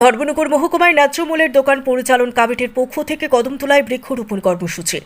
ধর্মনগর মহকুমায় ন্যায্য মূল্যের দোকান পরিচালন কমিটির পক্ষ থেকে কদমতলায় বৃক্ষরোপণ কর্মসূচি।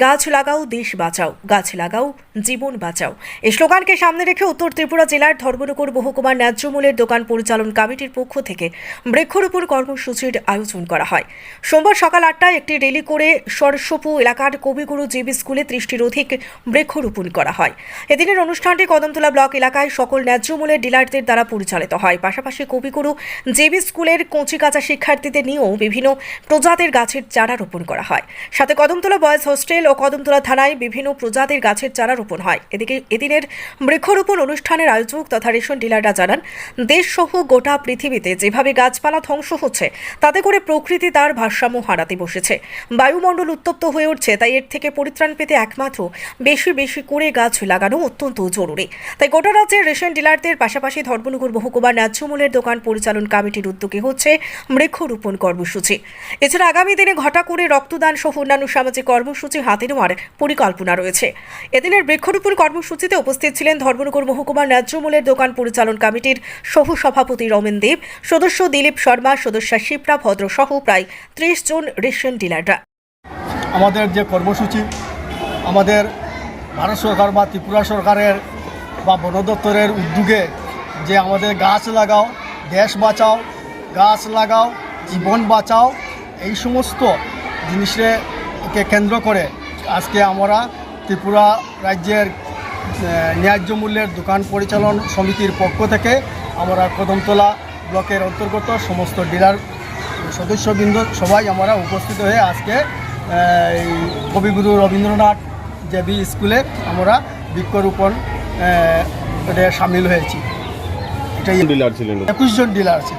গাছ লাগাও, দেশ বাঁচাও, গাছ লাগাও, জীবন বাঁচাও। এই স্লোগানকে সামনে রেখে উত্তর ত্রিপুরা জেলার ধর্মনগর মহকুমার ন্যায্য মূল্যের দোকান পরিচালন কমিটির পক্ষ থেকে বৃক্ষরোপণ কর্মসূচির আয়োজন করা হয়। সোমবার সকাল আটটায় একটি রেলি করে সরস্বপু এলাকার কবিগুরু জিবি স্কুলে ত্রিশটির অধিক বৃক্ষরোপণ করা হয়। এদিনের অনুষ্ঠানটি কদমতলা ব্লক এলাকায় সকল ন্যায্য মূল্যের ডিলারদের দ্বারা পরিচালিত হয়। পাশাপাশি কবিগুরু জেবি স্কুলের কচিকাচা শিক্ষার্থীদের নিয়েও বিভিন্ন প্রজাতির গাছের চারা রোপণ করা হয়। সাথে কদমতলা বয়েজ হোস্টেল ও কদমতলা থানায় বিভিন্ন প্রজাতির গাছের চারা রোপণ হয়। এদিকে এদিনের বৃক্ষরোপণ অনুষ্ঠানের আয়োজক তথা রেশন ডিলাররা জানান, দেশসহ গোটা পৃথিবীতে যেভাবে গাছপালা ধ্বংস হচ্ছে, তাতে করে প্রকৃতি তার ভারসাম্য হারাতে বসেছে। বায়ুমণ্ডল উত্তপ্ত হয়ে উঠছে, তাই এর থেকে পরিত্রাণ পেতে একমাত্র বেশি বেশি করে গাছ লাগানো অত্যন্ত জরুরি। তাই গোটা রাজ্যের রেশন ডিলারদের পাশাপাশি ধর্মনগর মহকুমার ন্যায্য মূল্যের দোকান পরিচালন কমিটির উদ্যোগে হচ্ছে বৃক্ষরোপণ কর্মসূচি। এছাড়া আগামী দিনে ঘটা করে রক্তদান সহ অন্যান্য সামাজিক কর্মসূচি হাতে নেওয়ার পরিকল্পনা রয়েছে। এদিনের বৃক্ষরোপণ কর্মসূচিতে উপস্থিত ছিলেন ধর্মনগর মহকুমার ন্যায্য মূল্যের দোকান পরিচালন কমিটির সহ সভাপতি রমেন দেব, সদস্য দিলীপ শর্মা, সদস্যা শিপ্রা ভদ্র সহ প্রায় ত্রিশ জন রেশন ডিলাররা। আমাদের যে কর্মসূচি, আমাদের ভারত সরকার বা ত্রিপুরা সরকারের বা বন দপ্তরের উদ্যোগে যে আমাদের গাছ লাগাও, দেশ বাঁচাও, গাছ লাগাও, জীবন বাঁচাও, এই সমস্ত জিনিসকে কেন্দ্র করে আজকে আমরা ত্রিপুরা রাজ্যের ন্যায্য মূল্যের দোকান পরিচালন সমিতির পক্ষ থেকে আমরা কদমতলা ব্লকের অন্তর্গত সমস্ত ডিলার সদস্যবৃন্দ সবাই আমরা উপস্থিত হয়ে আজকে এই কবিগুরু রবীন্দ্রনাথ জেবি স্কুলে আমরা বৃক্ষরোপণ সামিল হয়েছি। এটাই ডিলার ছিলেন? একুশ জন ডিলার আছে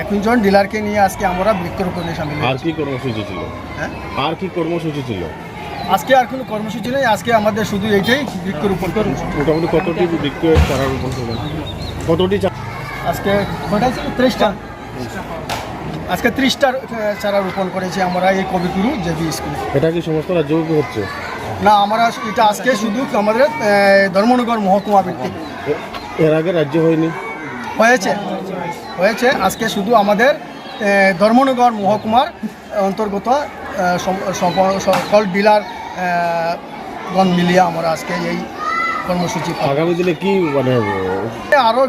একুশ জন ডিলারকে নিয়ে আজকে আমরা বৃক্ষরোপণে সামিল আর কি কর্মসূচি ছিল? হ্যাঁ? আর কি কর্মসূচি ছিল? আজকে আর কোনো কর্মসূচি নেই আজকে আমাদের শুধু এইটাই বৃক্ষরোপণ মোটামুটি কতটি বৃক্ষ চারা রোপণ করবেন কতটি আজকে কটা ছিল? ত্রিশটা। আজকে ত্রিশটার চারা রোপণ করেছি আমরা এই কবিগুরু জেবি স্কুলে। এটা কি সমস্ত রাজ্যব্যাপী হচ্ছে? না আমরা এটা আজকে শুধু আমাদের ধর্মনগর মহকুমা ভিত্তিক। এর আগে রাজ্য হয়নি? হয়েছে। হয়েছে। আজকে শুধু আমাদের ধর্মনগর মহকুমার অন্তর্গত সকল ডিলার গণ মিলিয়ে আমরা আজকে এই কর্মসূচি আগামী দিনে কি মানে আরও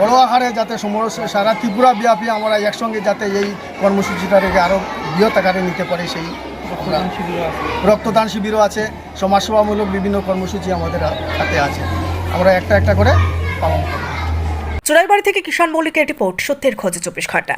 বড় আকারে যাতে সমস্ত সারা ত্রিপুরা ব্যাপী আমরা একসঙ্গে যাতে এই কর্মসূচিটা কর্মসূচিটাকে আরও বৃহৎ আকারে নিতে পারি সেই রক্তদান শিবিরও আছে। সমাজসেবামূলক বিভিন্ন কর্মসূচি আমাদের হাতে আছে। আমরা একটা একটা করে পালন করি চুরাইবাড়ি থেকে কিষাণ মল্লিকের রিপোর্ট সত্যের খোঁজে চব্বিশ ঘণ্টা।